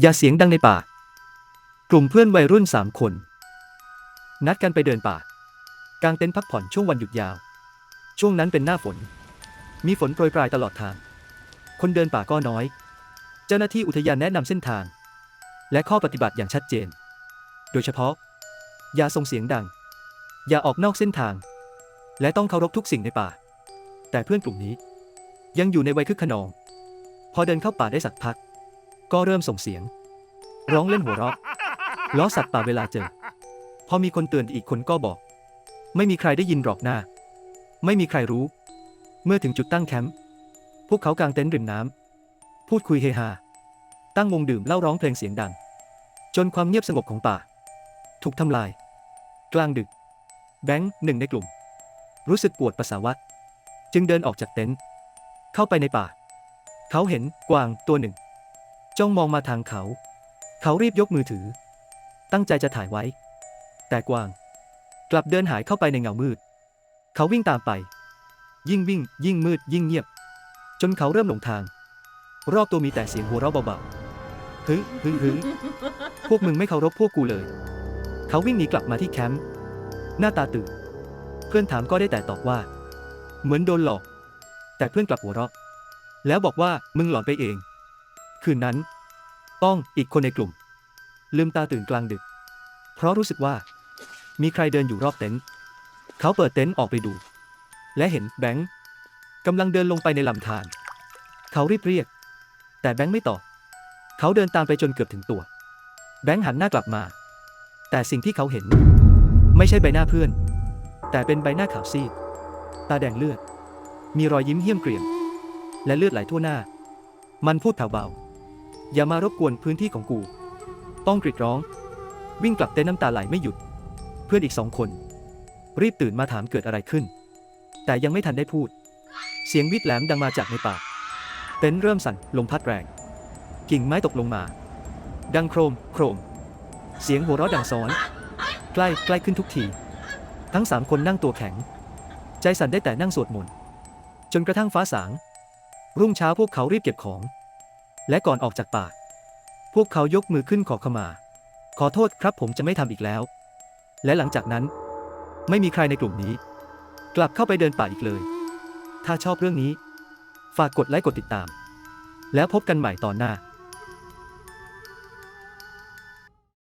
อย่าเสียงดังในป่า กลุ่มเพื่อนวัยรุ่นสามคน นัดกันไปเดินป่า กางเต็นท์พักผ่อนช่วงวันหยุดยาว ช่วงนั้นเป็นหน้าฝน มีฝนโปรยปลายตลอดทาง คนเดินป่าก็น้อย เจ้าหน้าที่อุทยานแนะนำเส้นทาง และข้อปฏิบัติอย่างชัดเจน โดยเฉพาะ อย่าส่งเสียงดัง อย่าออกนอกเส้นทาง และต้องเคารพทุกสิ่งในป่า แต่เพื่อนกลุ่มนี้ ยังอยู่ในวัยคึกขนอง พอเดินเข้าป่าได้สักพัก ก็เริ่มส่งเสียง ร้องเล่นหัวเราะล้อสัตว์ป่าเวลาเจอ พอมีคนเตือนอีกคนก็บอก ไม่มีใครได้ยินหรอกหน้า ไม่มีใครรู้ เมื่อถึงจุดตั้งแคมป์พวกเขากางเต็นท์ริมน้ำพูดคุยเฮฮาตั้งวงดื่มเล้าร้องเพลงเสียงดัง จนความเงียบสงบของป่า ถูกทำลาย กลางดึก แบงค์หนึ่งในกลุ่ม รู้สึกปวดปัสสาวะ จึงเดินออกจากเต็นท์เข้าไปในป่า เขาเห็นกวางตัวหนึ่ง จ้องมองมาทางเขา เขารีบยกมือถือ ตั้งใจจะถ่ายไว้ แต่กวาง กลับเดินหายเข้าไปในเงามืด เขาวิ่งตามไป ยิ่งวิ่ง ยิ่งมืด ยิ่งเงียบ จนเขาเริ่มหลงทาง รอบตัวมีแต่เสียงหัวเราะเบาๆฮึฮึฮึพวกมึงไม่เคารพพวกกูเลย เขาวิ่งหนีกลับมาที่แคมป์หน้าตาตื่น เพื่อนถามก็ได้แต่ตอบว่า เหมือนโดนหลอก แต่เพื่อนกลับหัวเราะ แล้วบอกว่ามึงหลอนไปเอง คืนนั้น ต้องอีกคนในกลุ่ม ลืมตาตื่นกลางดึก เพราะรู้สึกว่า มีใครเดินอยู่รอบเต็นท์เขาเปิดเต็นท์ออกไปดู และเห็นแบงค์กำลังเดินลงไปในลำธารเขารีบเรียก แต่แบงค์ไม่ตอบเขาเดินตามไปจนเกือบถึงตัว แบงค์หันหน้ากลับมา แต่สิ่งที่เขาเห็น ไม่ใช่ใบหน้าเพื่อน แต่เป็นใบหน้าขาวซีด ตาแดงเลือด มีรอยยิ้มเหี้ยมเกรียม และเลือดไหลทั่วหน้า มันพูดแผ่วเบา อย่ามารบกวนพื้นที่ของกู ต้องกรีดร้อง วิ่งกลับเต้นน้ำตาไหลไม่หยุด เพื่อนอีกสองคน รีบตื่นมาถามเกิดอะไรขึ้น แต่ยังไม่ทันได้พูด เสียงวิดแหลมดังมาจากในป่าเต็นท์เริ่มสั่นลมพัดแรง กิ่งไม้ตกลงมา ดังโครม โครม เสียงหัวเราะดังซ้อน ใกล้ใกล้ขึ้นทุกที ทั้งสามคนนั่งตัวแข็ง ใจสั่นได้แต่นั่งสวดมนต์จนกระทั่งฟ้าสาง รุ่งเช้าพวกเขารีบเก็บของ และก่อนออกจากป่า พวกเขายกมือขึ้นขอขมา ขอโทษครับผมจะไม่ทำอีกแล้ว และหลังจากนั้น ไม่มีใครในกลุ่มนี้ กลับเข้าไปเดินป่าอีกเลย ถ้าชอบเรื่องนี้ ฝากกดไลค์กดติดตาม แล้วพบกันใหม่ตอนหน้า